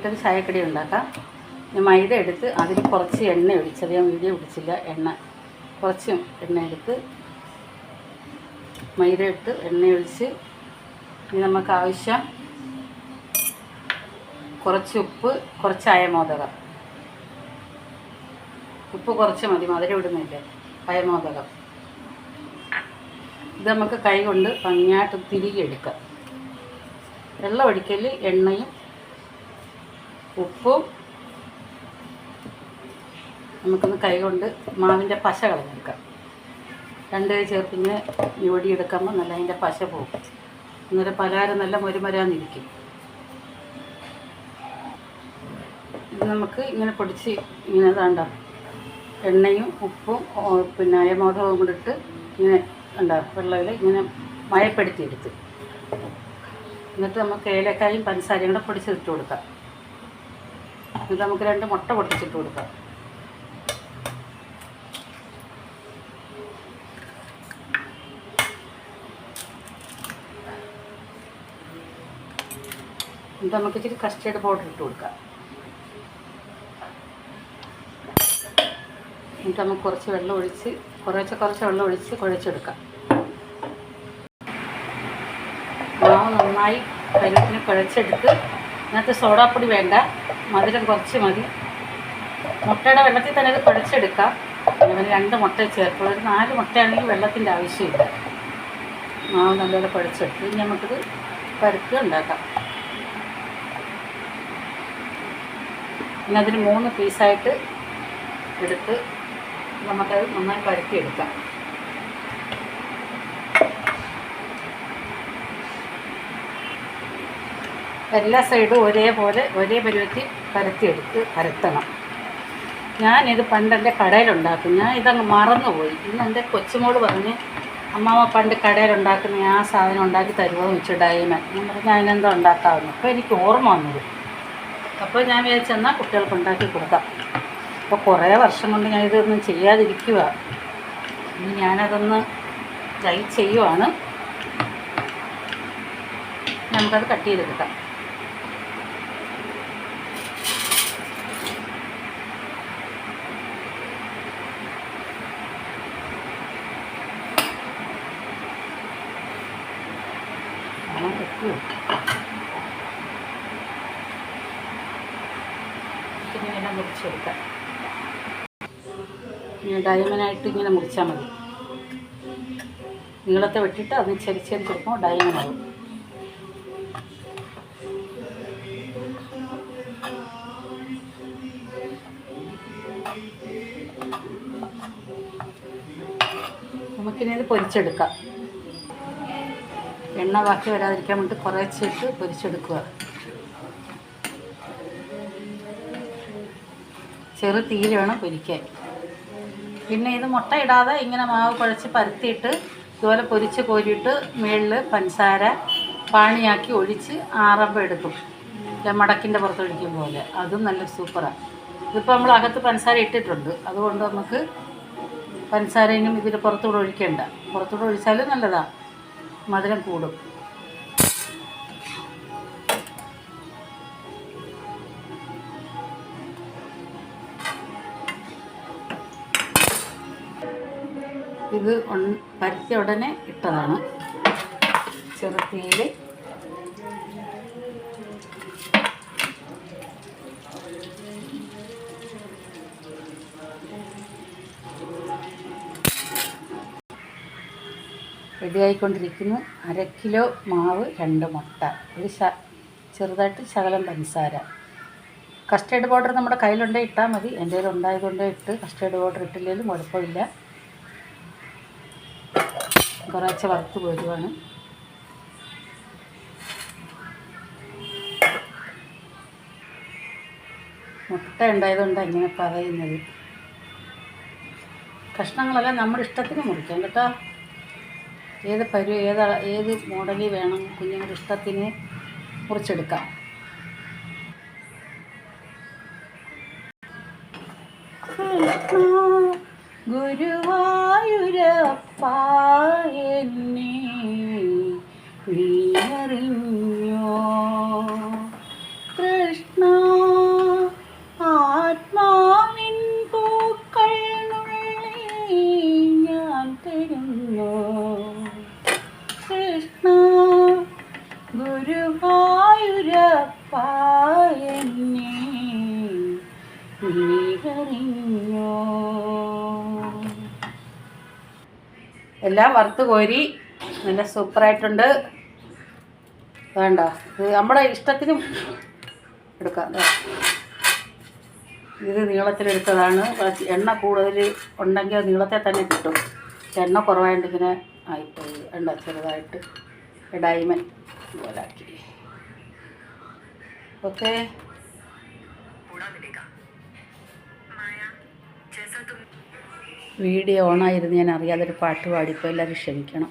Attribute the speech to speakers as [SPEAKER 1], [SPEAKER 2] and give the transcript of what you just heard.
[SPEAKER 1] ഇട്ടൊരു ചായക്കടി ഉണ്ടാക്കാം. ഞാൻ മൈദ എടുത്ത് അതിൽ കുറച്ച് എണ്ണ ഒഴിച്ചത് ഞാൻ വീഡിയോ പിടിച്ചില്ല എണ്ണ. കുറച്ച് എണ്ണ എടുത്ത് മൈദ ഇട്ട് എണ്ണ ഒഴിച്ച് ഇനി നമുക്ക് ആവശ്യം കുറച്ച് ഉപ്പ് കുറച്ച് അയമോദകം. ഉപ്പ് കുറച്ച് മതി മധുരം ഇടുന്നില്ല. അയമോദകം. ഇത് നമുക്ക് കൈ കൊണ്ട് ഭംഗിയായിട്ട് തിരികെ എടുക്കാം. വെള്ളം ഒഴിക്കൽ എണ്ണയും ഉപ്പും നമുക്കൊന്ന് കൈ കൊണ്ട് മാവിന്റെ പശ കളഞ്ഞെടുക്കാം. രണ്ട് കൈ ചേർത്തിങ്ങനെ ഞൊടിയെടുക്കുമ്പോൾ നല്ല അതിന്റെ പശ പോകും. അന്നേരം പലഹാരം നല്ല മുരുമരാന്നിരിക്കും. ഇത് നമുക്ക് ഇങ്ങനെ പൊടിച്ച് ഇങ്ങനെ താണ്ട എണ്ണയും ഉപ്പും പിന്നെ അയമോദവും കൂടെ ഇട്ട് ഇങ്ങനെ ഉണ്ടാ വെള്ളയിൽ ഇങ്ങനെ മയപ്പെടുത്തിയെടുത്ത്. എന്നിട്ട് നമുക്ക് ഏലക്കായും പഞ്ചസാരയും കൂടെ പൊടിച്ചിട്ട് കൊടുക്കാം. എന്നിട്ട് നമുക്ക് രണ്ട് മുട്ട പൊട്ടിച്ചിട്ട് കൊടുക്കാം. എന്നിട്ട് നമുക്ക് ഇച്ചിരി കസ്റ്റേർഡ് പൗഡർ ഇട്ട് കൊടുക്കാം. എന്നിട്ട് നമുക്ക് കുറച്ച് വെള്ളം ഒഴിച്ച് കുറച്ച് കുറച്ച് വെള്ളം ഒഴിച്ച് കുഴച്ചെടുക്കാം. മാവ് നന്നായി പരുവത്തിന് കുഴച്ചെടുത്ത് ഇതിനകത്ത് സോഡാപ്പൊടി വേണ്ട മധുരം കുറച്ച് മതി. മുട്ടയുടെ വെള്ളത്തിൽ തന്നെ ഇത് കുഴച്ചെടുക്കാം അങ്ങനെ രണ്ട് മുട്ട ചേർക്കുള്ളൂ. ഒരു നാല് മുട്ടയാണെങ്കിൽ വെള്ളത്തിന്റെ ആവശ്യമില്ല. മാവ് നല്ലപോലെ കുഴച്ചെടുത്ത് ഇനി നമുക്കിത് പരുത്തി ഉണ്ടാക്കാം. പിന്നെ അതിന് മൂന്ന് പീസായിട്ട് എടുത്ത് നമുക്കത് നന്നായി പരത്തിയെടുക്കാം. എല്ലാ സൈഡും ഒരേപോലെ ഒരേ പരുവത്തിൽ പരത്തിയെടുത്ത് പരത്തണം. ഞാനിത് പണ്ട് എന്റെ കടയിലുണ്ടാക്കും. ഞാൻ ഇതങ്ങ് മറന്നുപോയി. ഇന്ന് എന്റെ കൊച്ചുമോൾ പറഞ്ഞ് അമ്മാമ്മ പണ്ട് കടയിലുണ്ടാക്കുന്ന ആ സാധനം ഉണ്ടാക്കി തരുമോ? എന്ന് വെച്ചു ഞാൻ പറഞ്ഞു അതിനെന്തോ ഉണ്ടാക്കാമെന്ന്? അപ്പോൾ എനിക്ക് ഓർമ്മ വന്നത്. അപ്പോൾ ഞാൻ വിചാരിച്ചെന്നാൽ കുട്ടികൾക്ക് ഉണ്ടാക്കി കൊടുക്കാം. അപ്പോൾ കുറേ വർഷം കൊണ്ട് ഞാൻ ഇതൊന്നും ചെയ്യാതിരിക്കുക. ഇനി ഞാനതൊന്ന് ട്രൈ ചെയ്യുവാണ്. നമുക്കത് കട്ട് ചെയ്തെടുക്കാം. ഇങ്ങനെ മുറിച്ചെടുക്കാം. ഇങ്ങനെ ഡയമനായിട്ട് ഇങ്ങനെ മുറിച്ചാൽ മതി. നീളത്തെ വെട്ടിട്ട് അത് ചെറിയ കൊടുക്കുമ്പോൾ ഡയമനാകും നമുക്കിനി പൊരിച്ചെടുക്കാം. എണ്ണ ബാക്കി വരാതിരിക്കാൻ വേണ്ടി കുറച്ചിട്ട് പൊരിച്ചെടുക്കുക. ചെറു തീയിൽ വേണം പൊരിക്കാൻ. പിന്നെ ഇത് മുട്ട ഇടാതെ ഇങ്ങനെ മാവ് കുഴച്ച് പരത്തിയിട്ട് ഇതുപോലെ പൊരിച്ച് കോരിയിട്ട് മുകളിൽ പഞ്ചസാര പാണിയാക്കി ഒഴിച്ച് ആറമ്പം എടുക്കും. മടക്കിന്റെ പുറത്ത് ഒഴിക്കും പോലെ. അതും നല്ല സൂപ്പറാണ് ഇതിപ്പോൾ നമ്മൾ അകത്ത് പഞ്ചസാര ഇട്ടിട്ടുണ്ട്. അതുകൊണ്ട് നമുക്ക് പഞ്ചസാരയും ഇതിൽ പുറത്തുകൂടെ ഒഴിക്കേണ്ട. പുറത്തുകൂടെ ഒഴിച്ചാലും നല്ലതാണ് മധുരം കൂടും. ഇത് പരത്തിയ ഉടനെ ഇട്ടതാണ്. ചെറുതീയിൽ റെഡിയായിക്കൊണ്ടിരിക്കുന്നു. അര കിലോ മാവ് രണ്ട് മുട്ട. ഒരു ശ ചെറുതായിട്ട് ശകലം പഞ്ചസാര. കസ്റ്റേർഡ് പൗഡർ നമ്മുടെ കയ്യിലുണ്ടെങ്കിൽ ഇട്ടാൽ മതി. എന്റെ കയ്യിൽ ഉണ്ടായതുകൊണ്ട് ഇട്ട് കസ്റ്റേർഡ് പൗഡർ ഇട്ടില്ലെങ്കിലും കുഴപ്പമില്ല. കുറച്ച് വറുത്ത് പോരുവാണ്. മുട്ട ഉണ്ടായതുകൊണ്ട് അങ്ങനെ പറയുന്നത്. കഷ്ണങ്ങളെല്ലാം നമ്മുടെ ഇഷ്ടത്തിന് മുറിക്കാം കേട്ടോ. ഏത് പരു ഏത് ഏത് മോഡലിൽ വേണം കുഞ്ഞുങ്ങളുടെ ഇഷ്ടത്തിന് മുറിച്ചെടുക്കാം. ഗുരുവായൂരപ്പ നീയറിഞ്ഞോ കൃഷ്ണ എല്ലാം വറുത്ത് കോരി നല്ല സൂപ്പറായിട്ടുണ്ട്. വേണ്ട ഇത് നമ്മുടെ ഇഷ്ടത്തിന് എടുക്കാം ഇത് നീളത്തിലെടുത്തതാണ്. എണ്ണ കൂടുതൽ ഉണ്ടെങ്കിൽ നീളത്തെ തന്നെ കിട്ടും. എണ്ണ കുറവായിട്ട് ഇങ്ങനെ ആയിപ്പോയി എണ്ണ ചെറുതായിട്ട്. ഡയമണ്ട് പോലാക്കി ഓക്കെ. വീഡിയോ ഓണായിരുന്നു ഞാൻ അറിയാതെ ഒരു പാട്ട് പാടിപ്പോൾ എല്ലാവരും ക്ഷമിക്കണം.